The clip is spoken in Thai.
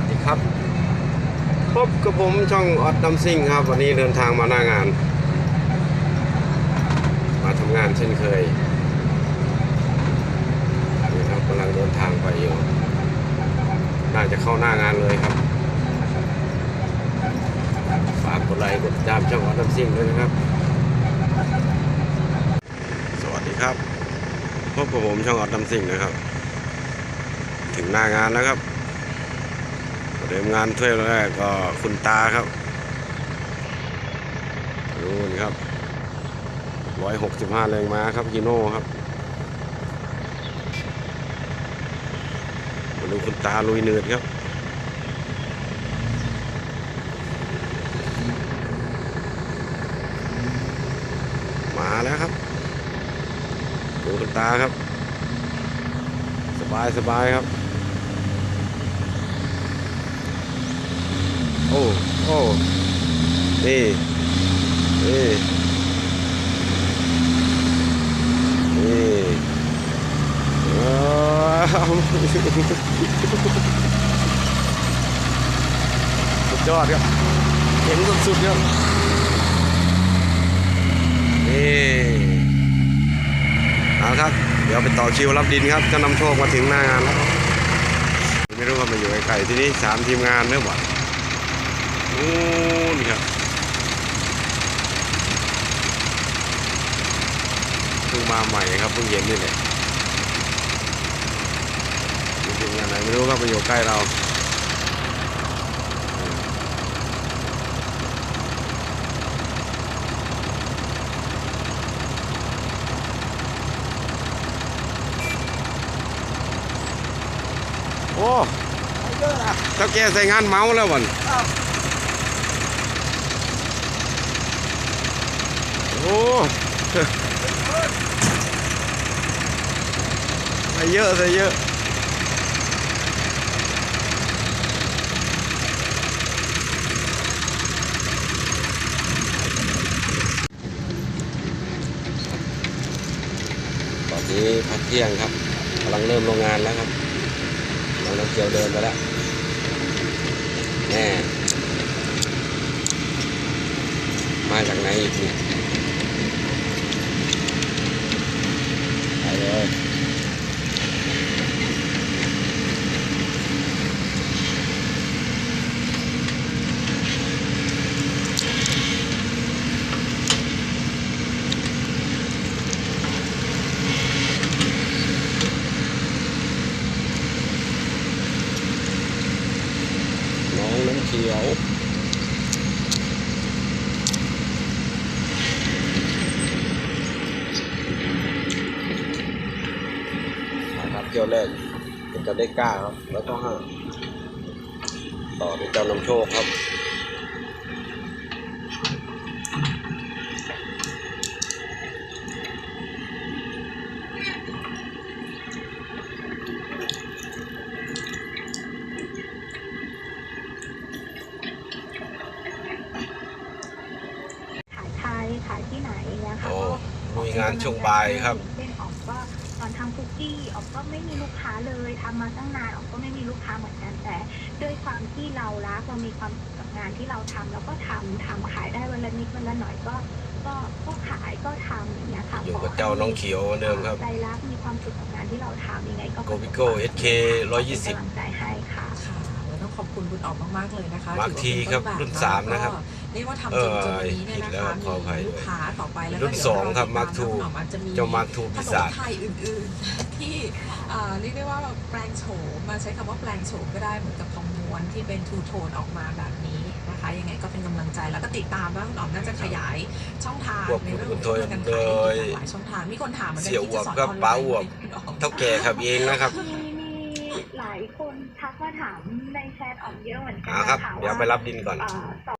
วัสดีครับ พบกับผมช่องออดดัมซิงครับ วันนี้เดินทางมาหน้างาน มาทำงานเช่นเคยนี่ครับกำลังเดินทางไปอยู่น่าจะเข้าหน้างานเลยครับ ฝากกดไลค์กดติดตามช่องออดดัมซิงด้วยนะครับ สวัสดีครับ พบกับผมช่องออดดัมซิงนะครับ ถึงหน้างานแล้วครับ ประเดิมงานถ้วยแรกก็คุณตาครับนู่นครับร้อยหกสิบห้าแรงม้าครับกิโน่ครับมาดูคุณตาลุยเนืดครับมาแล้วครับดูคุณตาครับ สบายสบายครับ โอ้โอ้นี่นี่นี่ว้าวสุดยอดครับเจ๋งสุดๆครับนี่เอาครับ เดี๋ยวไปต่อคิวรับดินครับจะนำโชคมาถึงหน้างานแล้วไม่รู้ว่ามาอยู่ไกลๆที่นี่สามทีมงานเนื้อหวาน นู่นครับเพิ่งมาใหม่ครับเพิ่งเย็นนี่แหละมีทีมงานไหนไม่รู้ก็มาอยู่ใกล้เราโอ้เจ้าแกใส่งานเมาแล้ววัน โอ้ใส่เยอะใส่เยอะตอนนี้พักเที่ยงครับกำลังเริ่มโรงงานแล้วครับน้องน้ำเกียวเดินไปแล้วแน่มาจากไหนอีกเนี่ย ไปเลยน้องน้ำ เขียวนะครับเที่ยวแรกเป็นเจ้าได้กล้าครับ แล้วก็ห้าต่อด้วยเจ้านำโชคครับขายไทยขายที่ไหนนะคะโอ้ก็มีงานช่วงบ่ายครับ ม่มีลูกค้าเลยทำมาตั้งนานออกก็ไม่มีลูกค้าเหมือนกันแต่ด้วยความที่เรารักเรามีความสุขกับงานที่เราทำแล้วก็ทำทำขายได้วันละนิดวันละหน่อยก็ ก็ก็ขายก็ทำอย่างเงี้ยค่ะอยู่กับเจ้าน้องเขียวเหมือนเดิมครับใจรักมีความสุขกับงานที่เราทำยังไงก็โกบิโก้ SK 120เป็นกำลังใจให้ค่ะค่ะแล้วต้องขอบคุณคุณออกมากๆเลยนะคะมาร์คทีครับรุ่นสามนะครับ เรียกว่าทำจนจนวันนี้เนี่ยเออผิดนะแล้วคะขออภัยมีลูกค้าต่อไปแล้วก็รุ่นเดี๋ยวสองครับเติดต Mark II ว่คุณอ๋อมอาจจะมีเจ้า Mark II ขปีนศามจไทยอื่นๆ ที่เอ่อเรียกได้ว่าแปลงโฉมมาใช้คำว่าแปลงโฉมก็ได้เหมือนกับทองม้วนที่เป็นทูโทนออกมาแบบนี้นะคะยังไงก็เป็นกำลังใจแล้วก็ติดตามว่าคุณอ๋อมน่าจะขยายช่องทางควบในคุมเรื่องของโดยการโดขายยหลายช่องทางมีคนถามเหมือนกัเสี่ยวที่จะสอนอวบกับออนไลป๋าน์อวบคุณอ๋อมเท่าแก่ขับเองนะครับมีมีหลายคนทักมาถามในแชทออกเยอะเหมือนกันอ่าครับนะคะเดี๋ยวว่าไปรับดินก่อนเอ่อ